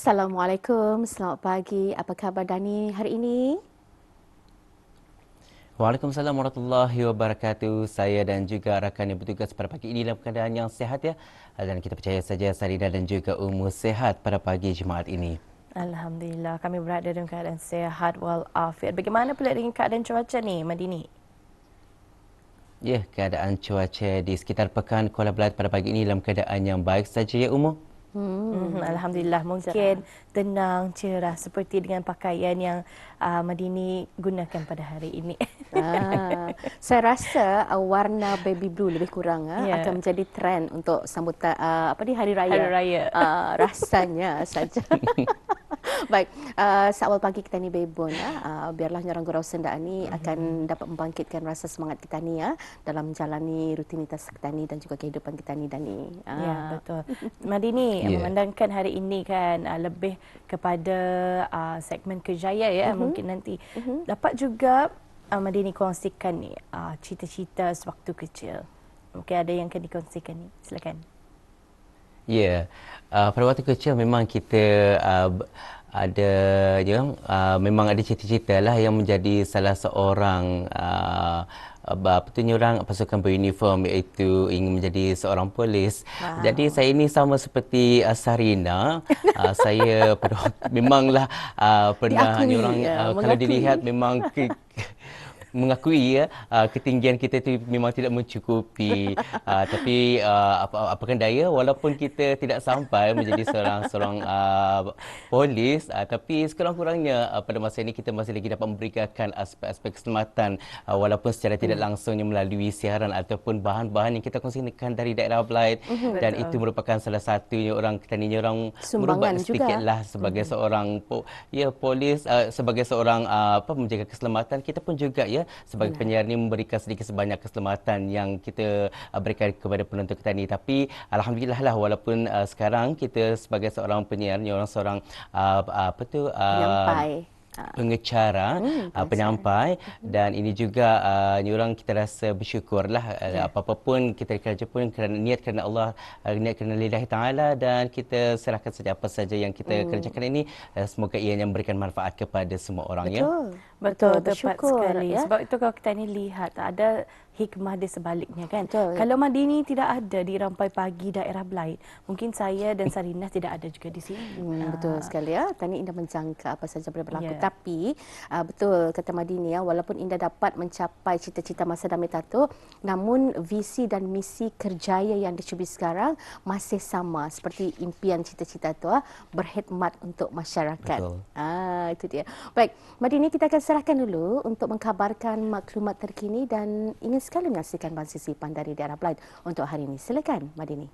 Assalamualaikum, selamat pagi. Apa khabar Dani hari ini? Waalaikumsalam warahmatullahi wabarakatuh. Saya dan juga rakan yang bertugas pada pagi ini dalam keadaan yang sihat ya. Dan kita percaya saja Sarina dan juga Umu sehat pada pagi Jumaat ini. Alhamdulillah kami berada dalam keadaan sehat walafiat. Bagaimana pula dengan keadaan cuaca ni Madini? Ya, keadaan cuaca di sekitar pekan Kuala Belait pada pagi ini dalam keadaan yang baik saja ya Umu. Hmm. hmm Alhamdulillah mungkin tenang, cerah seperti dengan pakaian yang uh, Madini gunakan pada hari ini. Ah, saya rasa uh, warna baby blue lebih kurang uh, yeah. akan menjadi trend untuk sambutan uh, apa ni hari raya. Hari raya. Uh, rasanya saja. Baik, uh, seawal pagi kita ni Bebon ya. Uh, biarlah orang gurau senda ni mm-hmm. akan dapat membangkitkan rasa semangat kita ni ya dalam menjalani rutinitas kita ni dan juga kehidupan kita ni dan ni. Uh. Ya, betul. Madini yeah. memandangkan hari ini kan uh, lebih kepada uh, segmen kejaya ya mm-hmm. mungkin nanti mm-hmm. dapat juga uh, Madini kongsikan ni uh, cita-cita sewaktu kecil. Mungkin ada yang akan dikongsikan ni. Silakan. Ya, yeah. uh, pada waktu kecil memang kita uh, ada ya, uh, memang ada cita-cita lah yang menjadi salah seorang uh, apa tu orang pasukan beruniform iaitu ingin menjadi seorang polis. Wow. Jadi saya ini sama seperti uh, Sarina. uh, saya memanglah uh, pernah orang uh, kalau dilihat memang mengakui ya uh, ketinggian kita itu memang tidak mencukupi uh, tapi uh, apa apakan daya walaupun kita tidak sampai menjadi seorang seorang uh, polis uh, tapi sekurang-kurangnya uh, pada masa ini kita masih lagi dapat memberikan aspek-aspek keselamatan uh, walaupun secara tidak hmm. langsungnya melalui siaran ataupun bahan-bahan yang kita kongsikan dari daerah Blight hmm, dan betul. itu merupakan salah satunya orang kita ni orang merubah sedikitlah sebagai hmm. seorang po, ya polis uh, sebagai seorang uh, apa menjaga keselamatan kita pun juga ya sebagai penyiar ni memberikan sedikit sebanyak keselamatan yang kita uh, berikan kepada penonton kita ni. Tapi alhamdulillah lah walaupun uh, sekarang kita sebagai seorang penyiar ni orang seorang uh, apa tu uh, penyampai. Pengecara hmm, uh, penyampai. Dan ini juga uh, orang kita rasa bersyukurlah uh, yeah. apa-apa pun kita kerja pun kerana niat kerana Allah uh, niat kerana lillahi taala dan kita serahkan saja apa saja yang kita hmm. kerjakan ini. Uh, semoga ia yang memberikan manfaat kepada semua orang Betul. ya Betul, Betul tepat sekali. Ya? Sebab itu kalau kita ni lihat ada hikmah di sebaliknya kan. Betul. Kalau Madini tidak ada di rampai pagi daerah Blight, mungkin saya dan Sarina tidak ada juga di sini. Hmm, uh. Betul sekali ya. Tani Indah menjangka apa saja boleh berlaku. Yeah. Tapi uh, betul kata Madini ya, walaupun Indah dapat mencapai cita-cita masa Dami Tato, namun visi dan misi kerjaya yang dicubit sekarang masih sama seperti impian cita-cita itu uh, berkhidmat untuk masyarakat. Betul. Ah, itu dia. Baik, Madini kita akan serahkan dulu untuk mengkabarkan maklumat terkini dan ingin sekali menyaksikan bahan sisipan dari daerah Blight untuk hari ini. Silakan, Madini.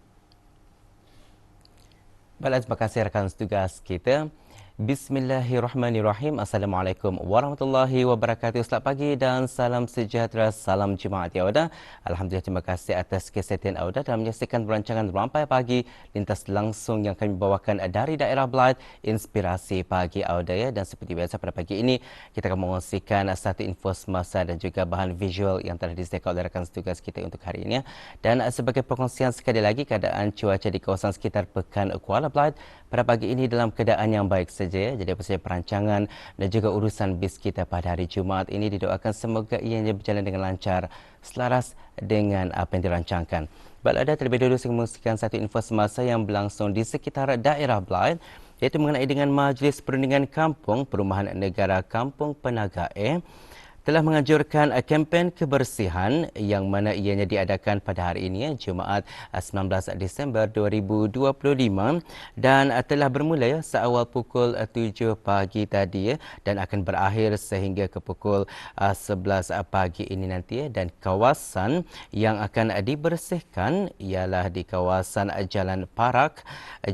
Baiklah, terima kasih rakan tugas kita. Bismillahirrahmanirrahim. Assalamualaikum warahmatullahi wabarakatuh. Selamat pagi dan salam sejahtera. Salam Jemaat Yauda. Alhamdulillah terima kasih atas kesetiaan Auda dalam menyaksikan perancangan Rampai Pagi lintas langsung yang kami bawakan dari daerah Blight Inspirasi Pagi Auda ya. Dan seperti biasa pada pagi ini kita akan mengongsikan satu info semasa dan juga bahan visual yang telah disediakan oleh rakan tugas kita untuk hari ini. Ya. Dan sebagai perkongsian sekali lagi keadaan cuaca di kawasan sekitar Pekan Kuala Blight pada pagi ini dalam keadaan yang baik saja. Jadi apa saja perancangan dan juga urusan bis kita pada hari Jumaat ini didoakan semoga ianya berjalan dengan lancar selaras dengan apa yang dirancangkan. Baiklah ada terlebih dahulu saya mengumumkan satu info semasa yang berlangsung di sekitar daerah Blight iaitu mengenai dengan Majlis Perundingan Kampung Perumahan Negara Kampung Penaga A telah menganjurkan uh, kempen kebersihan yang mana ianya diadakan pada hari ini ya, Jumaat 19 uh, Disember 2025 dan telah bermula seawal pukul 7 pagi tadi dan akan berakhir sehingga ke pukul 11 pagi ini nanti dan kawasan yang akan dibersihkan ialah di kawasan Jalan Parak,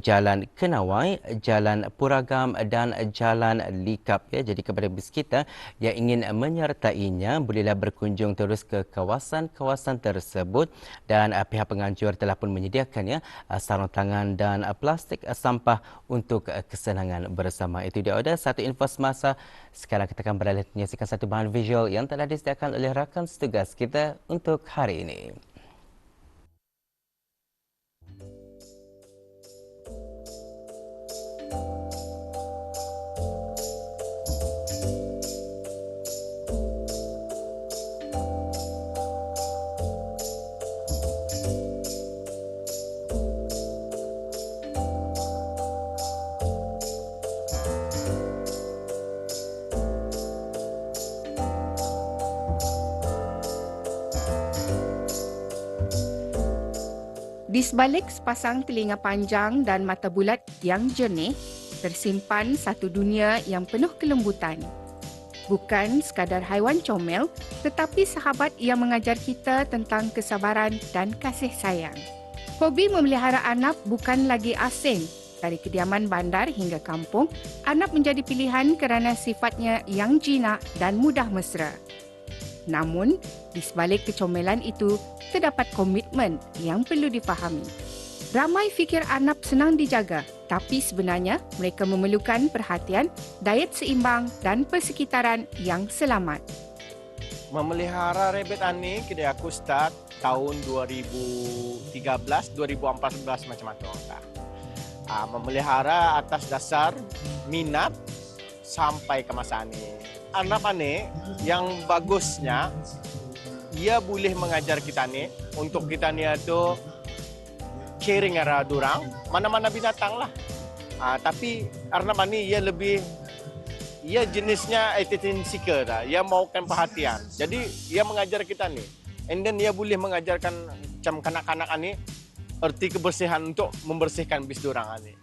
Jalan Kenawai, Jalan Puragam dan Jalan Likap ya. Jadi kepada bis kita yang ingin menyertai menyertainya bolehlah berkunjung terus ke kawasan-kawasan tersebut dan uh, pihak penganjur telah pun menyediakannya uh, sarung tangan dan uh, plastik uh, sampah untuk uh, kesenangan bersama. Itu dia ada satu info semasa. Sekarang kita akan beralih menyaksikan satu bahan visual yang telah disediakan oleh rakan setugas kita untuk hari ini. Sebalik sepasang telinga panjang dan mata bulat yang jernih, tersimpan satu dunia yang penuh kelembutan. Bukan sekadar haiwan comel, tetapi sahabat yang mengajar kita tentang kesabaran dan kasih sayang. Hobi memelihara anak bukan lagi asing dari kediaman bandar hingga kampung, anak menjadi pilihan kerana sifatnya yang jinak dan mudah mesra. Namun, di sebalik kecomelan itu, terdapat komitmen yang perlu difahami. Ramai fikir anak senang dijaga, tapi sebenarnya mereka memerlukan perhatian, diet seimbang dan persekitaran yang selamat. Memelihara rabbit ani kira aku start tahun 2013, 2014 macam-macam uh, memelihara atas dasar minat sampai ke masa ini. Anak ini yang bagusnya ia boleh mengajar kita ni untuk kita ni itu caring arah durang mana-mana binatang lah. Uh, tapi Arnab ini ia lebih ia jenisnya attention seeker dah. Ia maukan perhatian. Jadi ia mengajar kita ni. And then ia boleh mengajarkan macam kanak-kanak ini erti kebersihan untuk membersihkan bis dorang ni.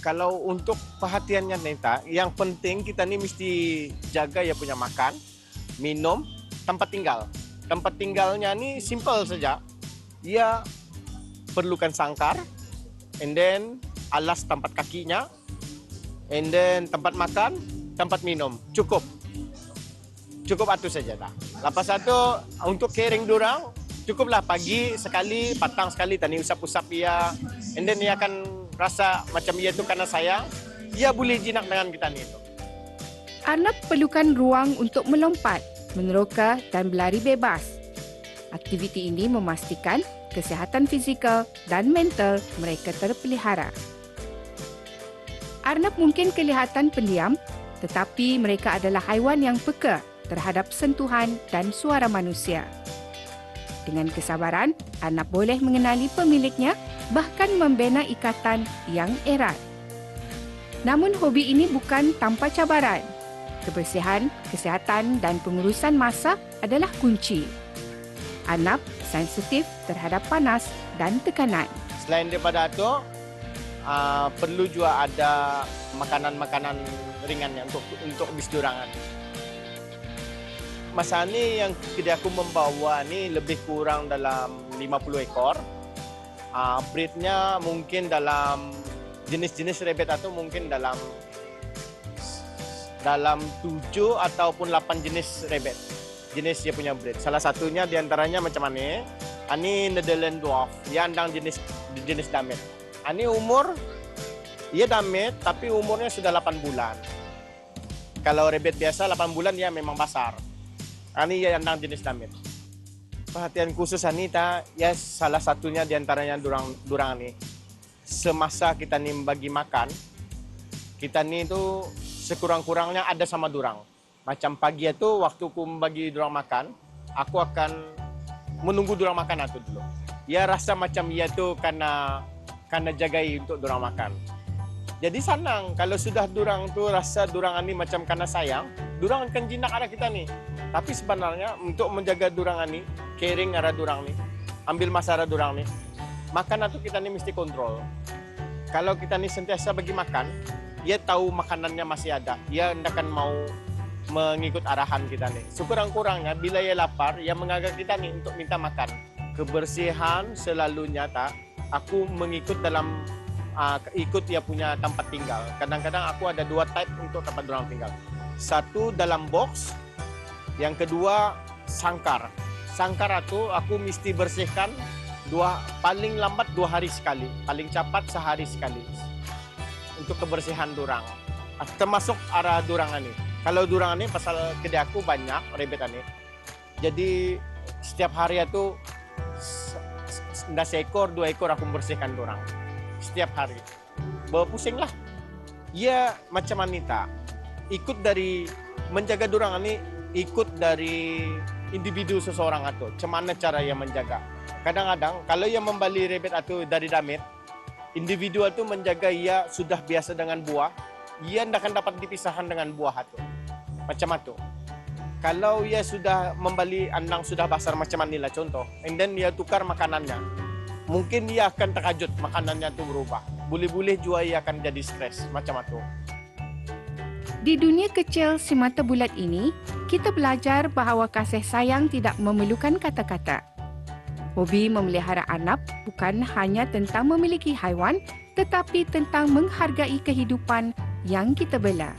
Kalau untuk perhatiannya Neta, yang penting kita ni mesti jaga ya punya makan, minum, tempat tinggal. Tempat tinggalnya ni simple saja. Ia perlukan sangkar, and then alas tempat kakinya, and then tempat makan, tempat minum. Cukup. Cukup itu saja dah. Lepas itu untuk caring dorang, cukuplah pagi sekali, patang sekali tani usap-usap ia. And then ia akan rasa macam ia tu karena sayang, ia boleh jinak dengan kita ni itu. Anak perlukan ruang untuk melompat, meneroka dan berlari bebas. Aktiviti ini memastikan kesihatan fizikal dan mental mereka terpelihara. Arnab mungkin kelihatan pendiam, tetapi mereka adalah haiwan yang peka terhadap sentuhan dan suara manusia. Dengan kesabaran, anak boleh mengenali pemiliknya bahkan membina ikatan yang erat. Namun hobi ini bukan tanpa cabaran. Kebersihan, kesihatan dan pengurusan masa adalah kunci. Anak sensitif terhadap panas dan tekanan. Selain daripada itu, uh, perlu juga ada makanan-makanan ringan untuk untuk bisdurangan masa ni yang kedai aku membawa ni lebih kurang dalam 50 ekor. Uh, breednya mungkin dalam jenis-jenis rabbit atau mungkin dalam dalam 7 ataupun 8 jenis rabbit. Jenis dia punya breed. Salah satunya di antaranya macam ni. Ini Netherlands Dwarf. Dia andang jenis jenis damit. Ini umur ia damit tapi umurnya sudah 8 bulan. Kalau rabbit biasa 8 bulan dia memang besar. Ani ya yang jenis damit. Perhatian khusus Anita, ya salah satunya di antaranya durang durang ni. Semasa kita ni bagi makan, kita ni tu sekurang-kurangnya ada sama durang. Macam pagi itu waktu aku bagi durang makan, aku akan menunggu durang makan itu dulu. Ya rasa macam ia tu karena karena jagai untuk durang makan. Jadi senang kalau sudah durang tu rasa durang ini macam karena sayang, durang akan jinak arah kita ni. Tapi sebenarnya untuk menjaga durang ini, caring arah durang ni, ambil masa arah durang ni, makan itu kita ni mesti kontrol. Kalau kita ni sentiasa bagi makan, dia tahu makanannya masih ada, dia tidak akan mau mengikut arahan kita ni. Sekurang-kurangnya bila ia lapar, ia mengagak kita ni untuk minta makan. Kebersihan selalu nyata. Aku mengikut dalam uh, ikut dia punya tempat tinggal. Kadang-kadang aku ada dua type untuk tempat orang tinggal. Satu dalam box, yang kedua sangkar. Sangkar itu aku mesti bersihkan dua paling lambat dua hari sekali, paling cepat sehari sekali untuk kebersihan durang. Ah, termasuk arah durang ini. Kalau durang ini pasal kedai aku banyak rebet ini. Jadi setiap hari itu ndak seekor dua ekor aku bersihkan durang setiap hari. Berpusing lah. Ia macam wanita. Ikut dari menjaga durang ini, ikut dari individu seseorang itu. Macam mana cara ia menjaga. Kadang-kadang kalau ia membali rebet itu dari damit, individu itu menjaga ia sudah biasa dengan buah, ia tidak akan dapat dipisahkan dengan buah itu. Macam itu. Kalau ia sudah membali andang sudah basar macam inilah contoh, and then ia tukar makanannya, mungkin ia akan terkajut makanannya tu berubah. Boleh-boleh juga ia akan jadi stres macam itu. Di dunia kecil si mata bulat ini, kita belajar bahawa kasih sayang tidak memerlukan kata-kata. Hobi memelihara anak bukan hanya tentang memiliki haiwan tetapi tentang menghargai kehidupan yang kita bela.